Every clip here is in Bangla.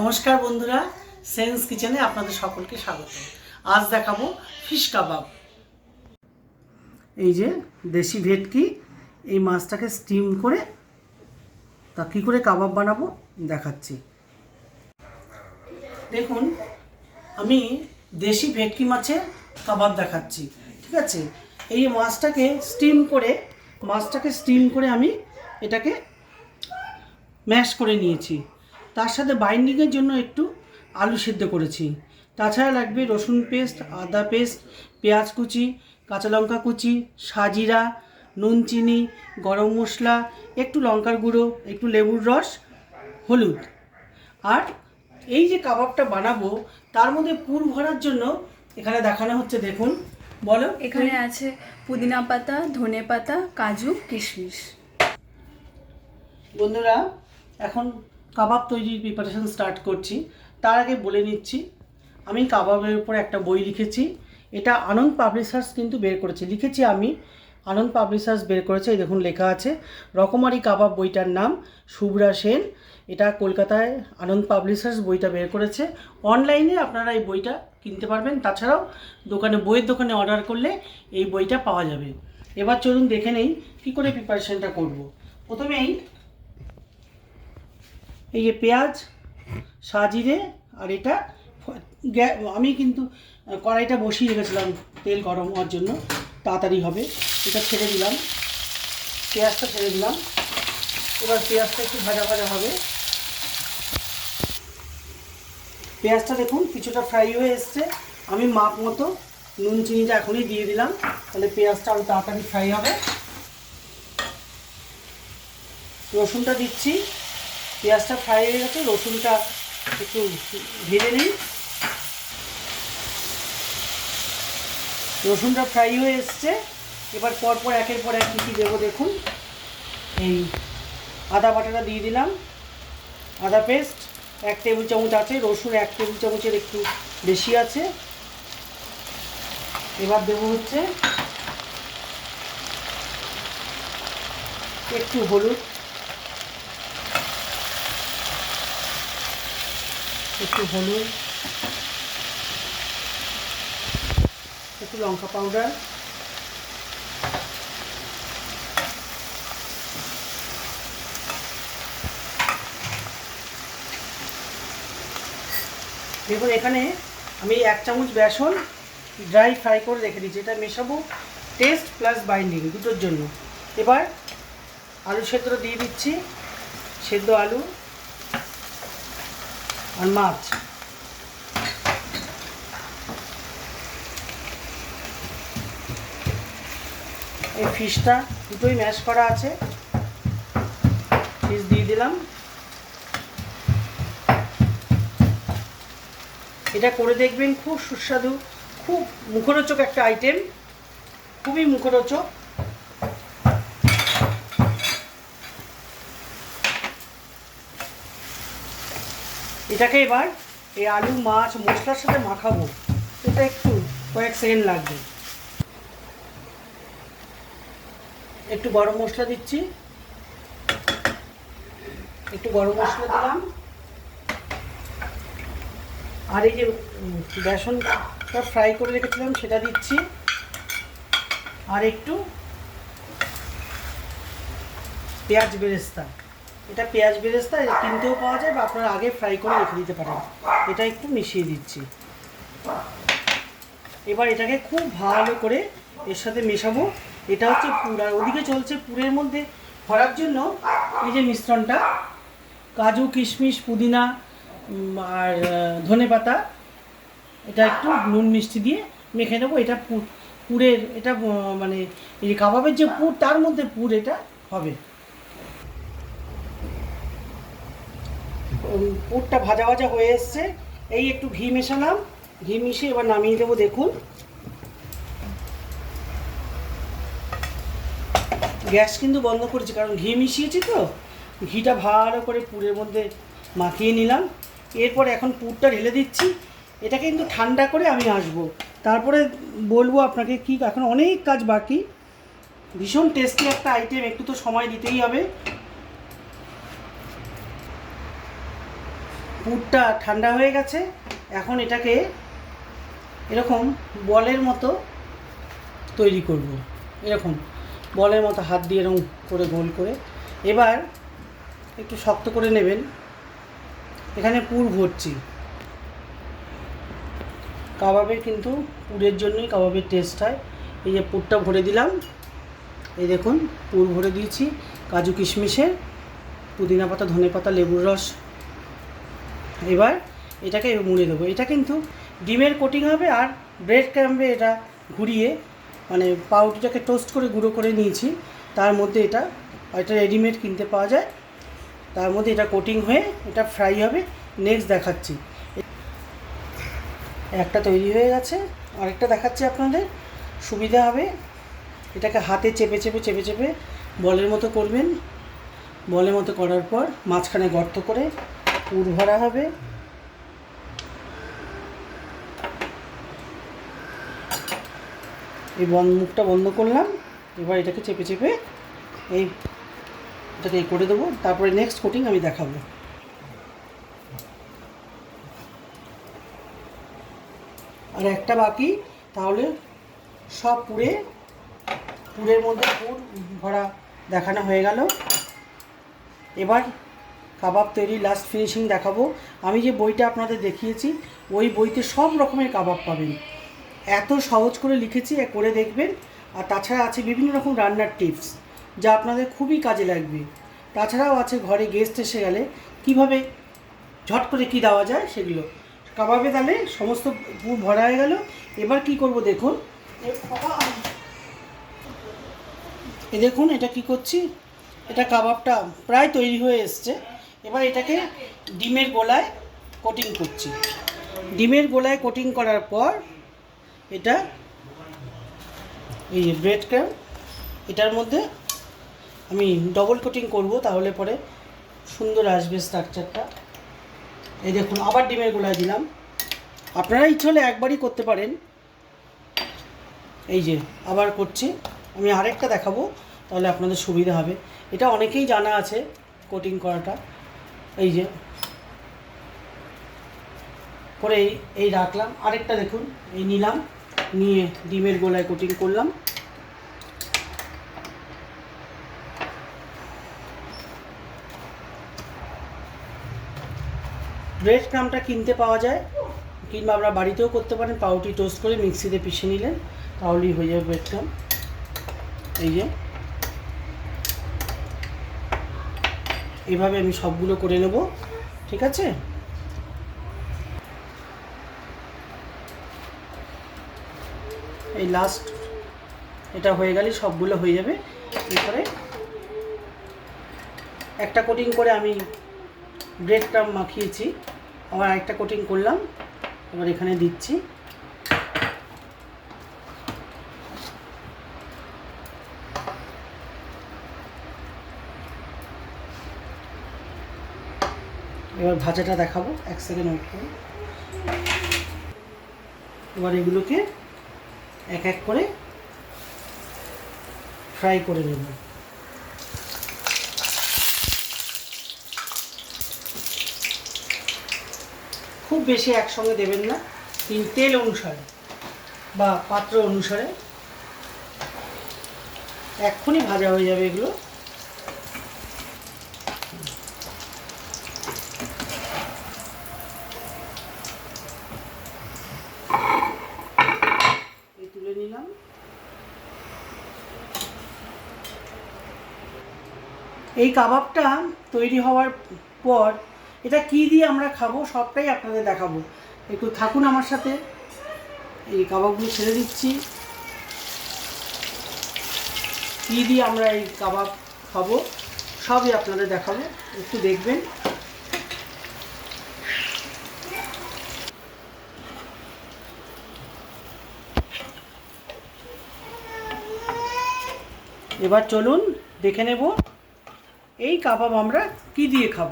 নমস্কার বন্ধুরা সেন্স কিচেনে আপনাদের সকলকে স্বাগত। আজ দেখাবো ফিশ কাবাব এই যে দেশি ভেটকি, এই মাছটাকে স্টিম করে তা কী করে কাবাব বানাবো দেখাচ্ছি। দেখুন, আমি দেশি ভেটকি মাছের কাবাব দেখাচ্ছি, ঠিক আছে? এই মাছটাকে স্টিম করে, মাছটাকে স্টিম করে আমি এটাকে ম্যাশ করে নিয়েছি। তার সাথে বাইন্ডিংয়ের জন্য একটু আলু সেদ্ধ করেছি। তাছাড়া লাগবে রসুন পেস্ট আদা পেস্ট পেঁয়াজ কুচি কাঁচা লঙ্কা কুচি সাজিরা নুন চিনি গরম মশলা একটু লঙ্কার গুঁড়ো একটু লেবুর রস হলুদ। আর এই যে কাবাবটা বানাবো তার মধ্যে পুর ভরার জন্য এখানে দেখানো হচ্ছে দেখুন। বলো। এখানে আছে পুদিনা পাতা ধনে পাতা কাজু কিশমিশ। বন্ধুরা এখন কাবাব তৈরির প্রিপারেশান স্টার্ট করছি। তার আগে বলে নিচ্ছি, আমি কাবাবের উপর একটা বই লিখেছি। এটা আনন্দ পাবলিশার্স কিন্তু বের করেছে। লিখেছি আমি, আনন্দ পাবলিশার্স বের করেছে, এই দেখুন লেখা আছে। রকমারি কাবাব বইটার নাম শুভ্রা সেন। এটা কলকাতায় আনন্দ পাবলিশার্স বইটা বের করেছে। অনলাইনে আপনারা এই বইটা কিনতে পারবেন। তাছাড়াও দোকানে, বইয়ের দোকানে অর্ডার করলে এই বইটা পাওয়া যাবে। এবার চলুন দেখে নেই কী করে প্রিপারেশানটা করব। প্রথমেই এই যে পেঁয়াজ সাজিরে আর এটা আমি কিন্তু কড়াইটা বসিয়ে রেখেছিলাম তেল গরম হওয়ার জন্য, তাড়াতাড়ি হবে। এটা ছেড়ে দিলাম। পেঁয়াজটা ছেড়ে দিলাম। এবার পেঁয়াজটা একটু ভাজা ভাজা হবে। পেঁয়াজটা দেখুন, কিছুটা ফ্রাই হয়ে এসছে। আমি মাপ মতো নুন, চিনিটা এখনই দিয়ে দিলাম। তাহলে পেঁয়াজটা আরও তাড়াতাড়ি ফ্রাই হবে। রসুনটা দিচ্ছি। পেঁয়াজটা ফ্রাই হয়ে গেছে, রসুনটা একটু ভেজে নিই। রসুনটা ফ্রাই হয়ে এসছে। এবার পরপর একের পর এক কী দেবো, দেখুন। এই আদা বাটাটা দিয়ে দিলাম। আদা পেস্ট এক টেবিল চামচ আছে, রসুন এক টেবিল চামচের একটু বেশি আছে। এবার দেবো হচ্ছে একটু হলুদ। একটু হলুদ, একটু লঙ্কা পাউডার। দেখুন, এখানে আমি এক চামচ বেসন ড্রাই ফ্রাই করে রেখে দিচ্ছি। এটা মেশাবো টেস্ট প্লাস বাইন্ডিং দুটোর জন্য। এবার আলু সেদ্ধ দিয়ে দিচ্ছি, সেদ্ধ আলু। আর মাছ। এই ফিশটা দুটোই ম্যাশ করা আছে। ফিশ দিয়ে দিলাম। এটা করে দেখবেন, খুব সুস্বাদু, খুব মুখরোচক একটা আইটেম খুবই মুখরোচক। এটাকে এবার এই আলু, মাছ, মশলার সাথে মাখাবো। এটা একটু কয়েক সেকেন্ড লাগবে। একটু গরম মশলা দিচ্ছি। একটু গরম মশলা দিলাম। আর এই যে বেসনটা ফ্রাই করে রেখেছিলাম, সেটা দিচ্ছি। আর একটু পেঁয়াজ বেরেস্তা। এটা পেঁয়াজ বেরেস্তা কিনতেও পাওয়া যায় বা আপনারা আগে ফ্রাই করে রেখে দিতে পারেন। এটা একটু মিশিয়ে দিচ্ছি। এবার এটাকে খুব ভালো করে এর সাথে মেশাবো। এটা হচ্ছে পুর, আর ওদিকে চলছে পুরের মধ্যে ভরার জন্য এই যে মিশ্রণটা, কাজু, কিশমিশ, পুদিনা আর ধনে পাতা, এটা একটু নুন মিষ্টি দিয়ে মেখে নেব। এটা পুর- পুরের, এটা মানে এই কাবাবের যে পুর, তার মধ্যে পুর এটা হবে। পুরটা ভাজা ভাজা হয়ে এসছে। এই একটু ঘি মেশালাম। ঘি মিশিয়ে এবার নামিয়ে দেবো, দেখুন। গ্যাস কিন্তু বন্ধ করেছি, কারণ ঘি মিশিয়েছি তো। ঘিটা ভালো করে পুরের মধ্যে মাখিয়ে নিলাম। এরপর এখন পুরটা ঢেলে দিচ্ছি। এটা কিন্তু ঠান্ডা করে আমি আসব। তারপরে বলব আপনাকে কি, এখন অনেক কাজ বাকি। ভীষণ টেস্টি একটা আইটেম একটু তো সময় দিতেই হবে। পুরটা ঠান্ডা হয়ে গেছে। এখন এটাকে এরকম বলের মতো তৈরি করব। এরকম বলের মতো হাত দিয়ে এরকম করে গোল করে। এবার একটু শক্ত করে নেবেন। এখানে পুর ভরছি। কাবাবের কিন্তু পুরের জন্যই কাবাবের টেস্ট হয়। এই যে পুরটা ভরে দিলাম। এই দেখুন, পুর ভরে দিয়েছি। কাজু কিশমিশের, পুদিনা পাতা, ধনে পাতা, লেবুর রস। এবার এটাকে মুড়ে দেবো। এটা কিন্তু ডিমের কোটিং হবে আর ব্রেড ক্যাম্পে এটা ঘুরিয়ে মানে পাউরুটিটাকে টোস্ট করে গুঁড়ো করে নিয়েছি। তার মধ্যে এটা এটা রেডিমেড কিনতে পাওয়া যায়। তার মধ্যে এটা কোটিং হয়ে এটা ফ্রাই হবে। নেক্সট দেখাচ্ছি। একটা তৈরি হয়ে গেছে। আরেকটা দেখাচ্ছি আপনাদের। সুবিধা হবে। এটাকে হাতে চেপে চেপে চেপে চেপে বলের মতো করবেন। বলের মতো করার পর মাঝখানে গর্ত করে পুর ভরা হবে। এই বন্ধ মুখটা বন্ধ করলাম। এবার এটাকে চেপে চেপে এই এটাকে এই করে দেবো। তারপরে নেক্সট কোটিং আমি দেখাবো। আর একটা বাকি, তাহলে সব পুরে পুরের মধ্যে পুর ভরা দেখানো হয়ে গেল। এবার কাবাব তৈরি লাস্ট ফিনিশিং দেখাবো। আমি যে বইটা আপনাদের দেখিয়েছি, ওই বইতে সব রকমের কাবাব পাবেন। এত সহজ করে লিখেছি করে দেখবেন। আর তাছাড়া আছে বিভিন্ন রকম রান্নার টিপস যা আপনাদের খুবই কাজে লাগবে। তাছাড়াও আছে ঘরে গেস্ট এসে গেলে কীভাবে, ঝট করে কি দেওয়া যায় সেগুলো। কাবাবে তাহলে সমস্ত পুর ভরা হয়ে গেল। এবার কি করব দেখুন। এ দেখুন, এটা কি করছি? এটা কাবাবটা প্রায় তৈরি হয়ে এসছে। এবার এটাকে ডিমের গোলায় কোটিং করছি। ডিমের গোলায় কোটিং করার পর এটা এই ব্রেড ক্রাম এটার মধ্যে আমি ডবল কোটিং করব, তাহলে পরে সুন্দর আসবে স্ট্রাকচারটা এই দেখুন, আবার ডিমের গোলায় দিলাম। আপনারা ইচ্ছে হলে একবারই করতে পারেন। এই যে, আবার করছি। আমি আরেকটা দেখাবো, তাহলে আপনাদের সুবিধা হবে। এটা অনেকেই জানা আছে কোটিং করাটা। এই যে। করে এই রাখলাম। আরেকটা দেখুন, এই নিলাম, নিয়ে ডিমের গোলায় কোটিং করলাম। ব্রেড ক্রামটা কিনতে পাওয়া যায়, কিংবা আপনারা বাড়িতেও করতে পারেন। পাউটি টোস্ট করে মিক্সিতে পিষে নিলেন, তাহলেই হয়ে যাবে ব্রেড ক্রাম এই যে। এইভাবে আমি সবগুলো করে নেব। ঠিক আছে? এই লাস্ট এটা হয়ে গেলে সবগুলো হয়ে যাবে। এরপরে একটা কোটিং করে আমি ব্রেড ক্রাম মাখিয়েছি। আবার একটা কোটিং করলাম। এবার এখানে দিচ্ছি। এবার ভাজাটা দেখাবো, এক সেকেন্ড ওয়েট করুন। এবার এগুলোকে এক এক করে ফ্রাই করে নেব। খুব বেশি একসঙ্গে দেবেন না, তিন তেল অনুসারে বা পাত্র অনুসারে। এক্ষুনি ভাজা হয়ে যাবে এগুলো। নিলাম। এই কাবাবটা তৈরি হওয়ার পর এটা কি দিয়ে আমরা খাব সবটাই আপনাদের দেখাবো। একটু থাকুন আমার সাথে। এই কাবাবগুলো ছেড়ে দিচ্ছি। কী দিয়ে আমরা এই কাবাব খাব সবই আপনাদের দেখাবো। একটু দেখবেন। এবার চলুন দেখে নেব এই কাবাব আমরা কি দিয়ে খাব।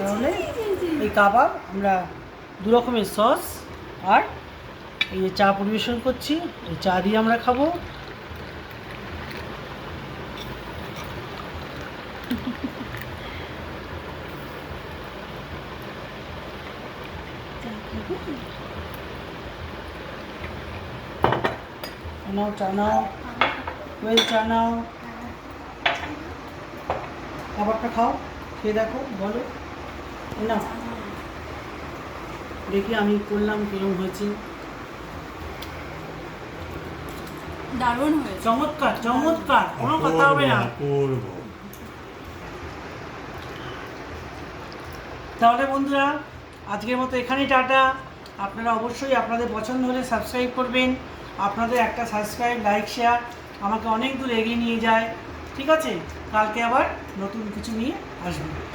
তাহলে এই কাবাব আমরা দু রকমের সস আর এই যে চা পরিবেশন করছি এই চা দিয়ে আমরা খাব। নাও চা নাও ওয়েল চা নাও খাবারটা খাও খেয়ে দেখো বলো না দেখি আমি করলাম কিরম হয়েছে দারুণ হয়েছে চমৎকার চমৎকার কোনো কথা হবে না অপূর্ব তাহলে বন্ধুরা আজকের মতো এখানেই টাটা আপনারা অবশ্যই আপনাদের পছন্দ হলে সাবস্ক্রাইব করবেন আপনাদের একটা সাবস্ক্রাইব লাইক শেয়ার আমাকে অনেক দূর এগিয়ে নিয়ে যায়। ঠিক আছে? কালকে আবার নতুন কিছু নিয়ে আসবেন